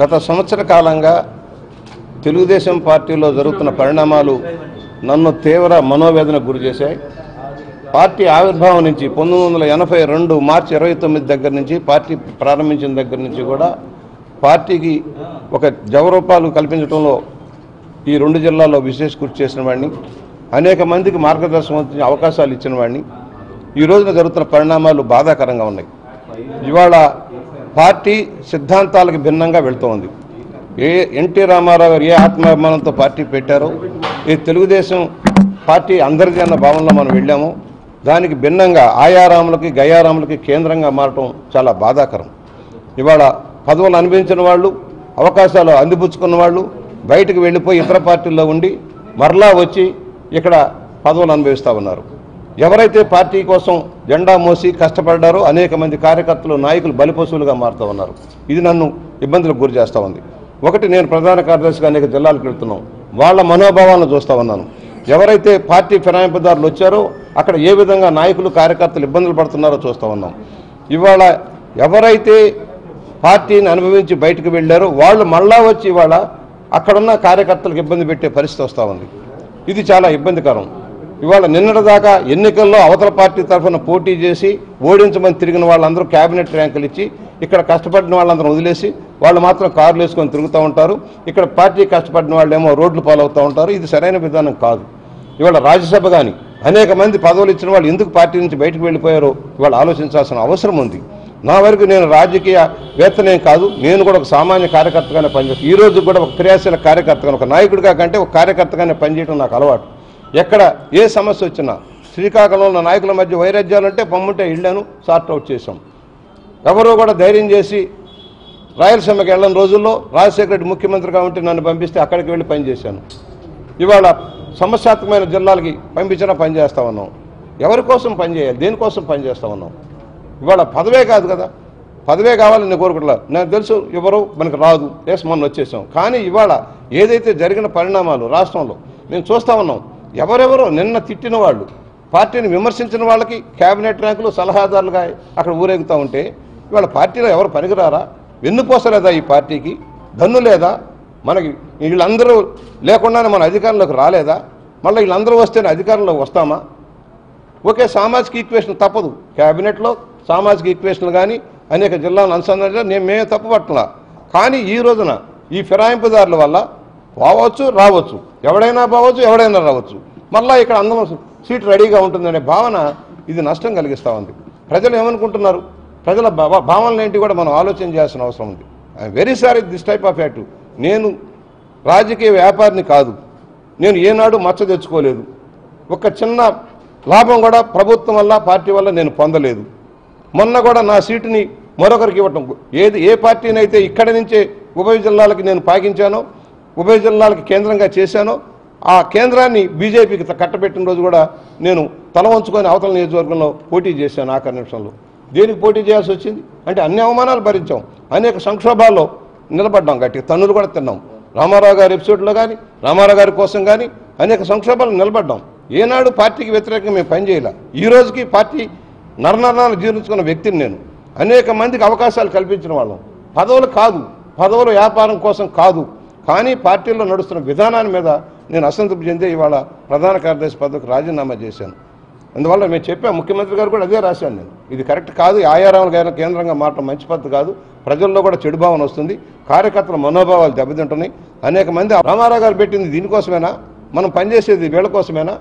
గత సంవత్సర కాలంగా తెలుగుదేశం పార్టీలో జరుగుతున్న పరిణామాలు నన్ను తీవ్ర మనోవేదనకు గురి చేశాయి. పార్టీ ఆవిర్భావం నుంచి పంతొమ్మిది వందల ఎనభై రెండు మార్చి ఇరవై తొమ్మిది దగ్గర నుంచి పార్టీ ప్రారంభించిన దగ్గర నుంచి కూడా పార్టీకి ఒక జవరూపాలు కల్పించడంలో ఈ రెండు జిల్లాల్లో విశేష కృషి చేసిన వాడిని అనేక మందికి మార్గదర్శనం అవకాశాలు ఇచ్చిన వాడిని. ఈ రోజున జరుగుతున్న పరిణామాలు బాధాకరంగా ఉన్నాయి. ఇవాళ పార్టీ సిద్ధాంతాలకు భిన్నంగా వెళ్తోంది. ఏ ఎన్టీ రామారావు గారు ఏ ఆత్మాభిమానంతో పార్టీ పెట్టారో ఈ తెలుగుదేశం పార్టీ అందరిది అన్న భావనలో మనం వెళ్ళాము. దానికి భిన్నంగా ఆయారాములకి గయారాములకి కేంద్రంగా మారటం చాలా బాధాకరం. ఇవాళ పదవులు అనుభవించిన వాళ్ళు అవకాశాలు అందిపుచ్చుకున్న వాళ్ళు బయటకు వెళ్ళిపోయి ఇతర పార్టీల్లో ఉండి మరలా వచ్చి ఇక్కడ పదవులు అనుభవిస్తూ ఉన్నారు. ఎవరైతే పార్టీ కోసం జెండా మోసి కష్టపడ్డారు. అనేక మంది కార్యకర్తలు నాయకులు బలిపశువులుగా మారుతూ ఉన్నారు. ఇది నన్ను ఇబ్బందులకు గురి చేస్తూ ఉంది. ఒకటి నేను ప్రధాన కార్యదర్శిగా అనేక జిల్లాలకు వెళ్తున్నాం. వాళ్ళ మనోభావాలను చూస్తూ ఉన్నాను. ఎవరైతే పార్టీ ఫిరాయింపుదారులు వచ్చారో అక్కడ ఏ విధంగా నాయకులు కార్యకర్తలు ఇబ్బందులు పడుతున్నారో చూస్తూ ఉన్నాం. ఇవాళ ఎవరైతే పార్టీని అనుభవించి బయటకు వెళ్ళారో వాళ్ళు మళ్ళా వచ్చి ఇవాళ అక్కడున్న కార్యకర్తలకు ఇబ్బంది పెట్టే పరిస్థితి వస్తూ ఉంది. ఇది చాలా ఇబ్బందికరం. ఇవాళ నిన్నటిదాకా ఎన్నికల్లో అవతల పార్టీ తరఫున పోటీ చేసి ఓడించమని తిరిగిన వాళ్ళందరూ క్యాబినెట్ ర్యాంకులు ఇచ్చి ఇక్కడ కష్టపడిన వాళ్ళందరూ వదిలేసి వాళ్ళు మాత్రం కార్లు వేసుకొని తిరుగుతూ ఉంటారు. ఇక్కడ పార్టీ కష్టపడిన వాళ్ళేమో రోడ్లు పాలవుతూ ఉంటారు. ఇది సరైన విధానం కాదు. ఇవాళ రాజ్యసభ కానీ అనేక మంది పదవులు ఇచ్చిన వాళ్ళు ఎందుకు పార్టీ నుంచి బయటకు వెళ్ళిపోయారో ఇవాళ ఆలోచించాల్సిన అవసరం ఉంది. నా వరకు నేను రాజకీయ వేత్తనేం కాదు. నేను కూడా ఒక సామాన్య కార్యకర్తగానే పనిచేస్తాను ఈ రోజు కూడా ఒక క్రియాశీల కార్యకర్తగా ఒక నాయకుడిగా కంటే ఒక కార్యకర్తగానే పనిచేయడం నాకు అలవాటు. ఎక్కడ ఏ సమస్య వచ్చినా శ్రీకాకుళంలో నాయకుల మధ్య వైరాగ్యాలు అంటే పమ్ముంటే ఇళ్ళను సార్ట్అవుట్ చేశాం. ఎవరో కూడా ధైర్యం చేసి రాయలసీమకి వెళ్ళని రోజుల్లో రాజశేఖర రెడ్డి ముఖ్యమంత్రిగా ఉంటే నన్ను పంపిస్తే అక్కడికి వెళ్ళి పనిచేశాను ఇవాళ సమస్యాత్మకమైన జిల్లాలకి పంపించినా పనిచేస్తా ఉన్నాం. ఎవరి కోసం పనిచేయాలి దేనికోసం పనిచేస్తా ఉన్నాం? ఇవాళ పదవే కాదు కదా? పదవే కావాలని నేను కోరుకుంటున్నా. నాకు తెలుసు ఎవరు మనకు రాదు. ఎస్ మొన్న వచ్చేసాం. కానీ ఇవాళ ఏదైతే జరిగిన పరిణామాలు రాష్ట్రంలో మేము చూస్తా ఉన్నాం. ఎవరెవరో నిన్న తిట్టిన వాళ్ళు పార్టీని విమర్శించిన వాళ్ళకి కేబినెట్ ర్యాంకులు సలహాదారులుగా అక్కడ ఊరేగుతూ ఉంటే ఇవాళ పార్టీలో ఎవరు పనికిరారా? వెన్నుపోసలేదా ఈ పార్టీకి? దన్ను లేదా? మనకి వీళ్ళందరూ లేకుండానే మన అధికారంలోకి రాలేదా? మళ్ళీ వీళ్ళందరూ వస్తేనే అధికారంలోకి వస్తామా? ఓకే సామాజిక ఈక్వేషన్ తప్పదు. క్యాబినెట్లో సామాజిక ఈక్వేషన్లు కానీ అనేక జిల్లాలను అనుసంధానం నేను మేమే తప్పు కానీ ఈ రోజున ఈ ఫిరాయింపుదారుల వల్ల పోవచ్చు రావచ్చు. ఎవడైనా పోవచ్చు ఎవడైనా రావచ్చు. మళ్ళీ ఇక్కడ అందరం సీట్ రెడీగా ఉంటుందనే భావన ఇది నష్టం కలిగిస్తూ ఉంది. ప్రజలు ఏమనుకుంటున్నారు? ప్రజల భావ- భావనలు ఏంటి కూడా మనం ఆలోచన చేయాల్సిన అవసరం ఉంది. I very sorry this type of act నేను రాజకీయ వ్యాపారిని కాదు. నేను ఏనాడు మచ్చ తెచ్చుకోలేదు. ఒక చిన్న లాభం కూడా ప్రభుత్వం వల్ల పార్టీ వల్ల నేను పొందలేదు. మొన్న కూడా నా సీటుని మరొకరికి ఇవ్వటం. ఏది ఏ పార్టీనైతే ఇక్కడి నుంచే ఉభయ జిల్లాలకి నేను పాకించానో ఉభయ జిల్లాలకు కేంద్రంగా చేశానో. ఆ కేంద్రాన్ని బీజేపీకి కట్టబెట్టిన రోజు కూడా నేను తల వంచుకొని అవతల నియోజకవర్గంలో పోటీ చేశాను ఆఖరి నిమిషంలో దేనికి పోటీ చేయాల్సి వచ్చింది? అంటే అన్ని అవమానాలు భరించాం. అనేక సంక్షోభాల్లో నిలబడ్డాం గట్టి తన్నులు కూడా తిన్నాం. రామారావు గారి ఎపిసోడ్లో కానీ రామారావు గారి కోసం కానీ అనేక సంక్షోభాలు నిలబడ్డాం. ఏనాడు పార్టీకి వ్యతిరేకంగా మేము పనిచేయాల ఈ రోజుకి పార్టీ నరనరాలు జీర్ణించుకున్న వ్యక్తిని నేను. అనేక మందికి అవకాశాలు కల్పించిన వాళ్ళం. పదవులు కాదు. పదవులు వ్యాపారం కోసం కాదు. కానీ పార్టీలో నడుస్తున్న విధానాన్ని మీద నేను అసంతృప్తి చెందే ఇవాళ ప్రధాన కార్యదర్శి పదవికి రాజీనామా చేశాను. అందువల్ల మేము చెప్పాం ముఖ్యమంత్రి గారు కూడా అదే రాశాను నేను. ఇది కరెక్ట్ కాదు ఆయారాముల గారి కేంద్రంగా మారటం మంచి పద్ధతి కాదు. ప్రజల్లో కూడా చెడు భావన వస్తుంది. కార్యకర్తల మనోభావాలు దెబ్బతింటున్నాయి. అనేక మంది రామారావు గారు పెట్టింది దీనికోసమేనా? మనం పనిచేసేది వీళ్ళ కోసమేనా?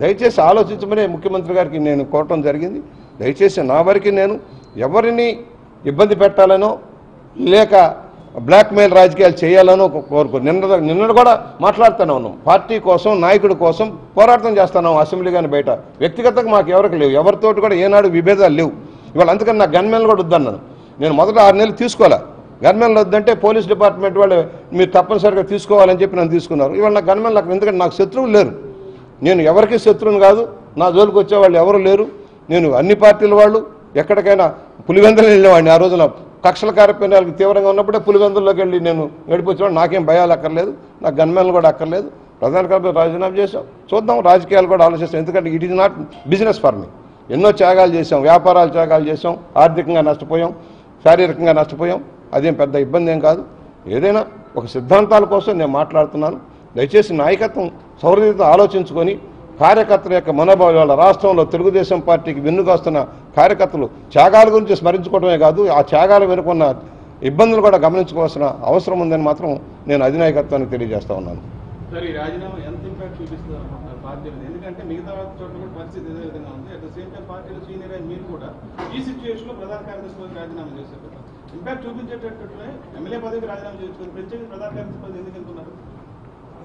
దయచేసి ఆలోచించమని ముఖ్యమంత్రి గారికి నేను కోరటం జరిగింది. దయచేసి నా వరకు నేను ఎవరిని ఇబ్బంది పెట్టాలనో లేక బ్లాక్మెయిల్ రాజకీయాలు చేయాలని కోరుకు నిన్న నిన్న కూడా మాట్లాడుతూనే ఉన్నాం పార్టీ కోసం నాయకుడి కోసం పోరాటం చేస్తున్నాం అసెంబ్లీ కానీ బయట. వ్యక్తిగతంగా మాకు ఎవరికి లేవు. ఎవరితోటి కూడా ఏనాడు విభేదాలు లేవు. ఇవాళ అందుకని నా గన్మెన్లు కూడా వద్దన్నాను. నేను మొదట ఆరు నెలలు తీసుకోవాలా? గన్మెన్లు వద్దంటే పోలీస్ డిపార్ట్మెంట్ వాళ్ళు మీరు తప్పనిసరిగా తీసుకోవాలని చెప్పి నన్ను తీసుకున్నారు. ఇవాళ నా గన్మెన్లు అక్కడ ఎందుకంటే నాకు శత్రువులు లేరు. నేను ఎవరికి శత్రువుని కాదు. నా జోలికి వచ్చే వాళ్ళు ఎవరు లేరు. నేను అన్ని పార్టీల వాళ్ళు. ఎక్కడికైనా పులివెందలు వెళ్ళేవాడిని ఆ రోజున. కక్షల కార్యక్రమాలకు తీవ్రంగా ఉన్నప్పుడే పులివెందుల్లోకి వెళ్ళి నేను నడిపించడం నాకేం భయాలు అక్కర్లేదు నాకు గన్మెన్లు కూడా అక్కర్లేదు. ప్రధాన కార్యక్రమం రాజీనామా చేశాం. చూద్దాం రాజకీయాలు కూడా ఆలోచిస్తాం. ఎందుకంటే it is not business for me ఎన్నో త్యాగాలు చేసాం వ్యాపారాలు త్యాగాలు చేసాం ఆర్థికంగా నష్టపోయాం శారీరకంగా నష్టపోయాం. అదేం పెద్ద ఇబ్బంది ఏం కాదు. ఏదైనా ఒక సిద్ధాంతాల కోసం నేను మాట్లాడుతున్నాను. దయచేసి నాయకత్వం సౌరదీత ఆలోచించుకొని కార్యకర్తల యొక్క మనోభావం ఇవాళ రాష్ట్రంలో తెలుగుదేశం పార్టీకి వెన్నుగాస్తున్న కార్యకర్తలు త్యాగాల గురించి స్మరించుకోవడమే కాదు ఆ త్యాగాల వెనుకున్న ఇబ్బందులు కూడా గమనించుకోవాల్సిన అవసరం ఉందని మాత్రం నేను అధినాయకత్వానికి తెలియజేస్తా ఉన్నాను. సార్ ఇంపాక్ట్ చూపిస్తుంది ఎమ్మెల్యే పదవికి రాజీనామా చేసుకుని ప్రత్యేక ప్రధాన కార్యదర్శి పదవి ఎందుకు వెళ్తున్నారు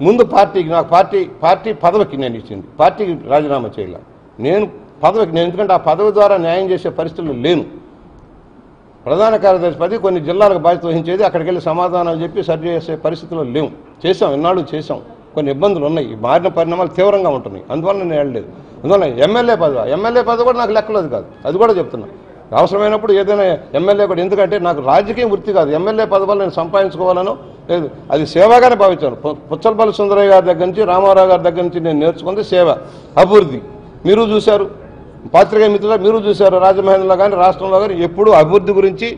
ముందు పార్టీకి నాకు పార్టీ పార్టీ పదవికి నేను ఇచ్చింది. పార్టీకి రాజీనామా చేయలే. నేను పదవికి నేను ఎందుకంటే ఆ పదవి ద్వారా న్యాయం చేసే పరిస్థితులు లేను. ప్రధాన కార్యదర్శి పది కొన్ని జిల్లాలకు బాధ్యత వహించేది అక్కడికి వెళ్ళి సమాధానాలు చెప్పి సరి చేసే పరిస్థితుల్లో లేవు. చేసాం ఎన్నాళ్ళు చేసాం కొన్ని ఇబ్బందులు ఉన్నాయి. మారిన పరిణామాలు తీవ్రంగా ఉంటున్నాయి. అందువల్ల నేను వెళ్ళలేదు. అందువల్ల ఎమ్మెల్యే పదవి ఎమ్మెల్యే పదవి కూడా నాకు లెక్కలేదు కాదు. అది కూడా చెప్తున్నా. అవసరమైనప్పుడు ఏదైనా ఎమ్మెల్యే కూడా ఎందుకంటే నాకు రాజకీయ వృత్తి కాదు. ఎమ్మెల్యే పదవులు నేను సంపాదించుకోవాలను లేదు. అది సేవగానే భావించాను. పు- పుచ్చలపల్లి సుందరయ్య గారి దగ్గర నుంచి రామారావు గారి దగ్గర నుంచి నేను నేర్చుకుంది సేవ అభివృద్ధి. మీరు చూశారు. పాత్రికేయ మిత్రులు మీరు చూశారు. రాజమహేంద్రలో కానీ రాష్ట్రంలో కానీ ఎప్పుడూ అభివృద్ధి గురించి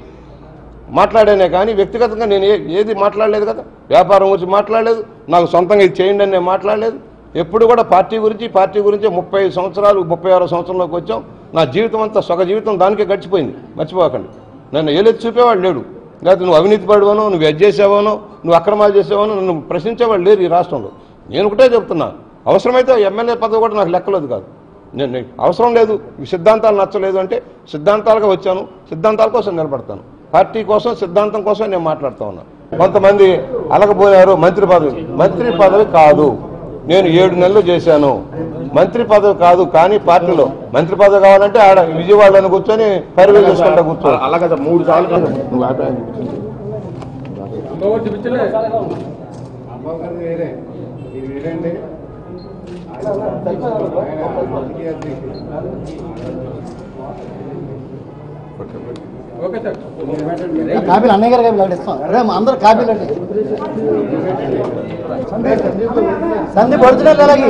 మాట్లాడానే కానీ వ్యక్తిగతంగా నేను ఏ- ఏది మాట్లాడలేదు కదా. వ్యాపారం గురించి మాట్లాడలేదు. నాకు సొంతంగా ఇది చేయండి అని నేను మాట్లాడలేదు. ఎప్పుడు కూడా పార్టీ గురించి పార్టీ గురించి ముప్పై సంవత్సరాలు ముప్పై ఆరో సంవత్సరంలోకి వచ్చాం. నా జీవితం అంతా సొగ జీవితం దానికే గడిచిపోయింది. మర్చిపోకండి. నన్ను ఏలెత్తి చూపేవాడు లేడు. లేకపోతే నువ్వు అవినీతి పడివానో నువ్వు ఎడ్ చేసావానో నువ్వు అక్రమాలు చేసావని నన్ను ప్రశ్నించేవాడు లేరు ఈ రాష్ట్రంలో. నేను ఒకటే చెప్తున్నా. అవసరమైతే ఎమ్మెల్యే పదవి కూడా నాకు లెక్కలేదు కాదు. నేను అవసరం లేదు. సిద్ధాంతాలు నచ్చలేదు అంటే సిద్ధాంతాలుగా వచ్చాను. సిద్ధాంతాల కోసం నిలబడతాను. పార్టీ కోసం సిద్ధాంతం కోసం నేను మాట్లాడుతూ ఉన్నాను కొంతమంది అలగబోయారు మంత్రి పదవి. మంత్రి పదవి కాదు. నేను ఏడు నెలలు చేశాను. మంత్రి పదవి కాదు కానీ పార్టీలో. మంత్రి పదవి కావాలంటే ఆడ విజయవాడలో కూర్చొని పరివేలు చేసుకుంటా కూర్చో. అలాగే మూడు సార్లు నువ్వు అభిప్రాయం అమ్మగారు వేరే. ఇది రాజకీయ అధ్యక్షుడు. కాపీలు అన్నయ్య గారు కాపీలు ఇస్తాం. అందరు కాపీలు అండి సందీప్ ఒరిజినల్ అలాగే